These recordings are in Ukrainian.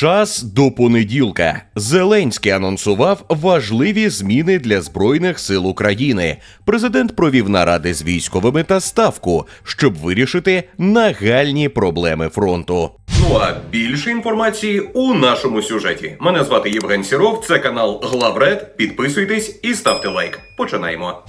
Час до понеділка. Зеленський анонсував важливі зміни для збройних сил України. Президент провів наради з військовими та ставку, щоб вирішити нагальні проблеми фронту. Ну а більше інформації у нашому сюжеті. Мене звати Євген Сіров. Це канал Главред. Підписуйтесь і ставте лайк. Починаємо.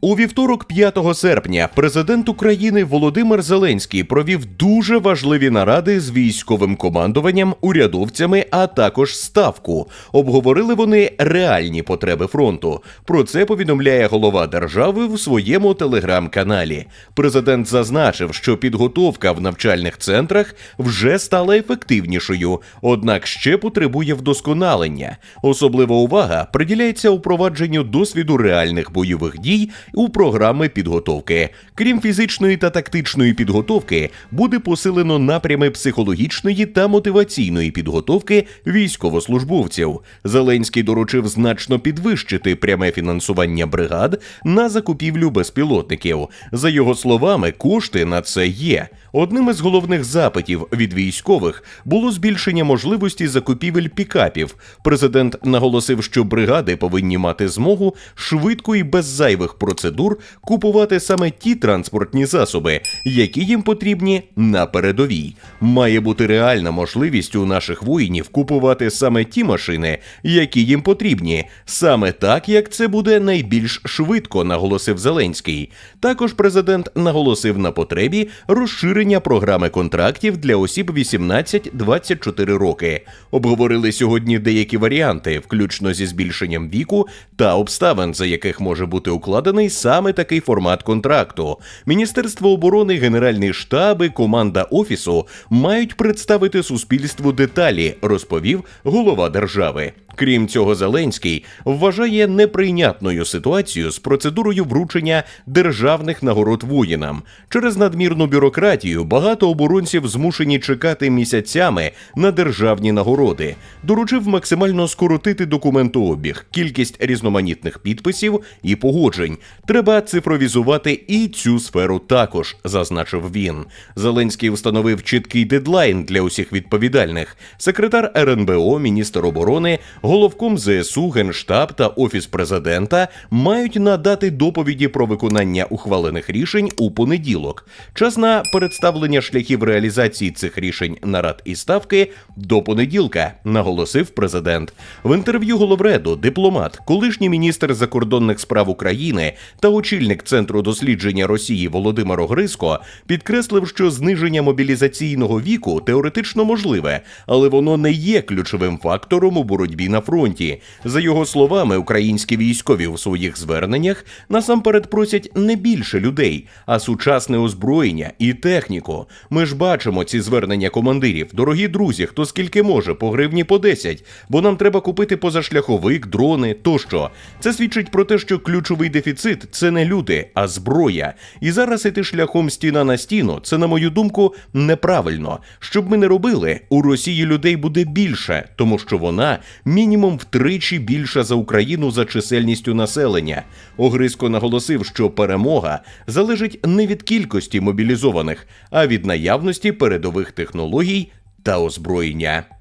У вівторок, 5 серпня, президент України Володимир Зеленський провів дуже важливі наради з військовим командуванням, урядовцями, а також ставку. Обговорили вони реальні потреби фронту. Про це повідомляє голова держави в своєму телеграм-каналі. Президент зазначив, що підготовка в навчальних центрах вже стала ефективнішою, однак ще потребує вдосконалення. Особлива увага приділяється упровадженню досвіду реальних бойових дій у програми підготовки. Крім фізичної та тактичної підготовки, буде посилено напрями психологічної та мотиваційної підготовки військовослужбовців. Зеленський доручив значно підвищити пряме фінансування бригад на закупівлю безпілотників. За його словами, кошти на це є. Одним із головних запитів від військових було збільшення можливості закупівель пікапів. Президент наголосив, що бригади повинні мати змогу швидко і без зайвих процедур купувати саме ті транспортні засоби, які їм потрібні на передовій. Має бути реальна можливість у наших воїнів купувати саме ті машини, які їм потрібні, саме так, як це буде найбільш швидко, наголосив Зеленський. Також президент наголосив на потребі розширення програми контрактів для осіб 18-24 роки. Обговорили сьогодні деякі варіанти, включно зі збільшенням віку та обставин, за яких може бути укладений саме такий формат контракту. Міністерство оборони, Генеральний штаб команда офісу мають представити суспільству деталі, розповів голова держави. Крім цього, Зеленський вважає неприйнятною ситуацію з процедурою вручення державних нагород воїнам. Через надмірну бюрократію багато оборонців змушені чекати місяцями на державні нагороди. Доручив максимально скоротити документообіг, кількість різноманітних підписів і погоджень. Треба цифровізувати і цю сферу також, зазначив він. Зеленський встановив чіткий дедлайн для усіх відповідальних. Секретар РНБО, міністр оборони, головком ЗСУ, Генштаб та Офіс президента мають надати доповіді про виконання ухвалених рішень у понеділок. Час на представлення шляхів реалізації цих рішень нарад і ставки до понеділка, наголосив президент. В інтерв'ю Головреду дипломат, колишній міністр закордонних справ України та очільник центру дослідження Росії Володимир Огриско підкреслив, що зниження мобілізаційного віку теоретично можливе, але воно не є ключовим фактором у боротьбі на фронті. За його словами, українські військові у своїх зверненнях насамперед просять не більше людей, а сучасне озброєння і техніку. Ми ж бачимо ці звернення командирів. Дорогі друзі, хто скільки може, по гривні по 10, бо нам треба купити позашляховик, дрони тощо. Це свідчить про те, що ключовий дефіцит це не люди, а зброя. І зараз іти шляхом стіна на стіну, це, на мою думку, неправильно. Щоб ми не робили, у Росії людей буде більше, тому що вона мінімум втричі більша за Україну за чисельністю населення. Огризко наголосив, що перемога залежить не від кількості мобілізованих, а від наявності передових технологій та озброєння.